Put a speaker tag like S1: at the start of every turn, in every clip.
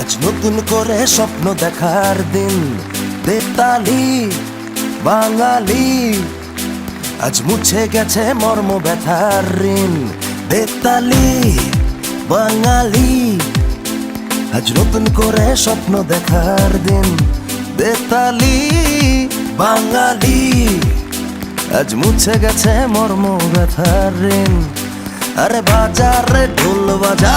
S1: আজ নতুন করে স্বপ্ন দেখার দিন। বেতালি বাঙালি, আজ মুছে গেছে মর্ম ব্যথার ঋণ। বেতালি বাঙালি, আজ নতুন করে স্বপ্ন দেখার দিন। দেতালি, বাঙালি, আজ মুছে গেছে মর্ম ব্যথার ঋণ। আরে বাজারে ঢোল বাজা।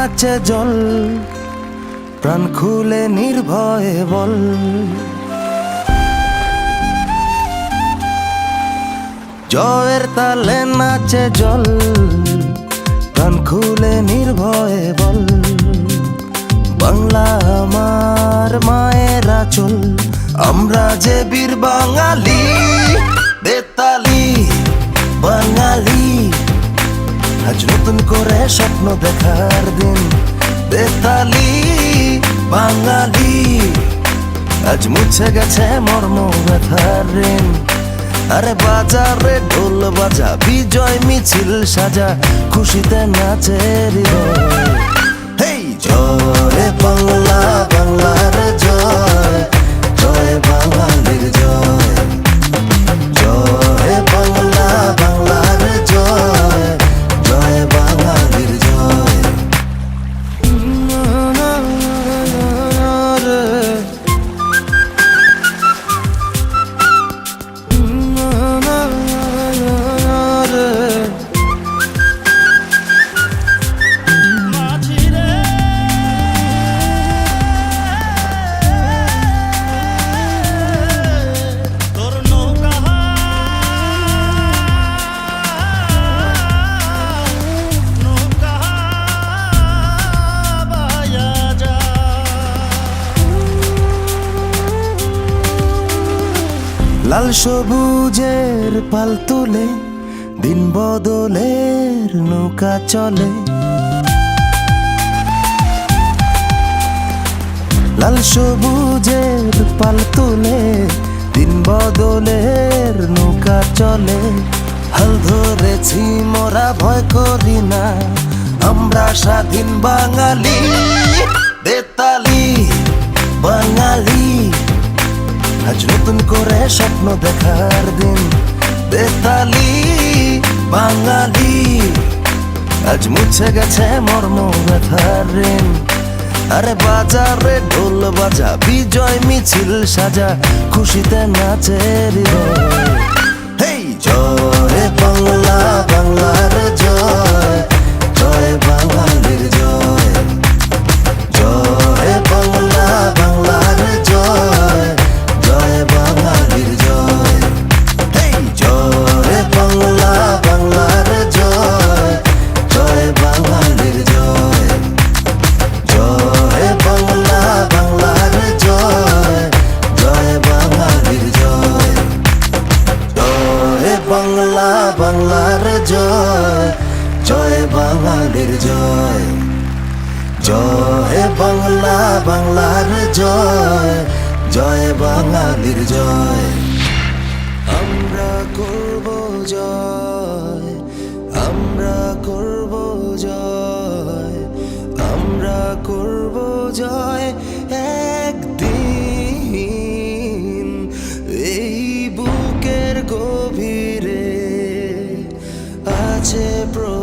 S1: নাচে জল, প্রাণ খুলে নির্ভয়ে বল। জয়ের তালে নাচে জল, প্রাণ খুলে নির্ভয়ে বল। বাংলা আমার মায়ের চল, আমরা যে বীর বাঙালি আজ নতুন করে স্বপ্ন দেখার দিন। বেতালি, বাঙালি, আজ মুছে গেছে মর্ম ব্যথার ঋণ। আরে বাজারে ঢোল বাজা, বিজয় মিছিল সাজা, খুশিতে নাচের হৃদয়। সবুজের পাল তুলে, দিন বদলের নৌকা চলে। লাল সবুজের পাল তুলে, দিন বদলের নৌকা চলে। হাল ধরেছি মোরা ভয় করি না, আমরা স্বাধীন বাঙালি, বেতালি আজ নতুন করে স্বপ্ন দেখার দিন। বেতালি, বাঙালি, আজ মুছে গেছে মর্ম ব্যথার ঋণ। আরে বাজারে ঢোল বাজা, বিজয় মিছিল সাজা, খুশিতে নাচে হৃদয় জয় বাংলা বাংলার আমাদের জয়। জয় বাংলা, বাংলার জয়। জয় বাঙালির জয়। আমরা করব জয়। আমরা করব জয়। আমরা করব জয় একদিন। এই বুকের গভীরে আছে প্র